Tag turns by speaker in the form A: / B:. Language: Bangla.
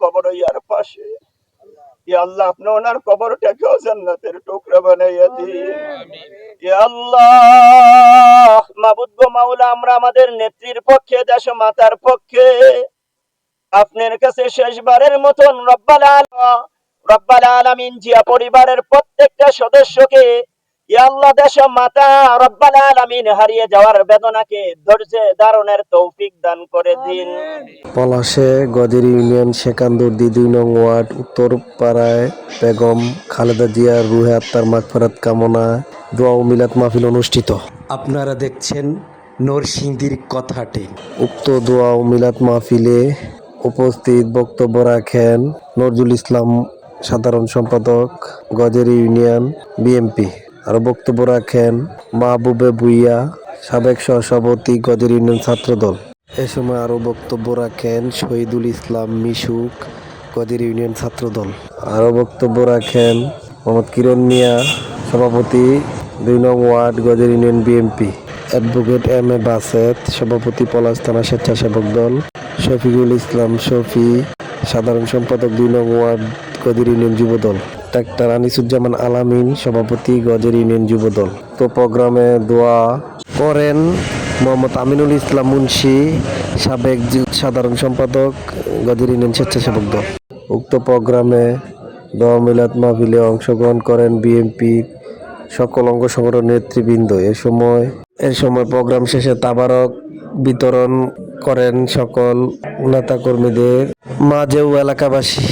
A: কবর ইয়ার পাশে। আল্লাহ আপনি ওনার কবরটাকেও জান্নাতের টুকরা বানাইয়া দিন। আল্লাহ মাবুদ গো মাওলা আমরা আমাদের নেত্রীর পক্ষে দেশ মাতার পক্ষে আপনার কাছে শেষবারের মতন রব্বাল আলা- রব্বাল আলামিন জিয়া পরিবারের প্রত্যেকটা সদস্যকে আল্লাহ দেশ মাতা রব্বাল আলামিন হারিয়ে যাওয়ার বেদনাকে ধৈর্যে ধারণের তৌফিক দান করে দিন।
B: পলাশে গজের ইউনিয়ন শেকান্দুর্দি দুই নং ওয়ার্ড উত্তর পাড়ায় বেগম খালেদা জিয়ার রুহে আত্মার মাগফেরাত কামনা দোয়া ও মিলাদ মাহফিল অনুষ্ঠিত।
C: আপনারা দেখছেন নরসিংদীর কথাটি।
B: উক্ত দোয়া ও মিলাদ মাহফিলে উপস্থিত বক্তব্য রাখেন নজরুল ইসলাম সাধারণ সম্পাদক গজের ইউনিয়ন বিএমপি। আর বক্তব্য রাখেন মাহবুবে বুইয়া সাবেক সহসভাপতি গজের ইউনিয়ন ছাত্রদল। এ সময় আরও বক্তব্য রাখেন শহীদুল ইসলাম মিশুক গজের ইউনিয়ন ছাত্রদল। আরও বক্তব্য রাখেন মোহাম্মদ কিরণ মিয়া, সভাপতি দুই নং ওয়ার্ড গজের union BMP advocate M A Baset সভাপতি পলাশ থানা স্বেচ্ছাসেবক দল। শফিকুল ইসলাম শফি, সাধারণ সম্পাদক দুই নং ওয়ার্ড গজের ইউনিয়ন যুবদল ডাক্তার আনিসুজ্জামান আলামিন, সভাপতি গজের ইউনিয়ন যুবদল। তো প্রোগ্রামে দোয়া করেন মোহাম্মদ আমিনুল ইসলাম মুন্সি, সাবেক সাধারণ সম্পাদক, গজের ইউনিয়ন স্বেচ্ছাসেবক দল। উক্ত প্রোগ্রামে দোয়া মিলাদ মাহফিলে অংশগ্রহণ করেন বিএনপি সকল অঙ্গ সংগঠন নেতৃবৃন্দ। এ সময় এর সময় প্রোগ্রাম শেষে তাবারক বিতরণ করেন সকল নেতাকর্মীদের মাঝেও এলাকাবাসী।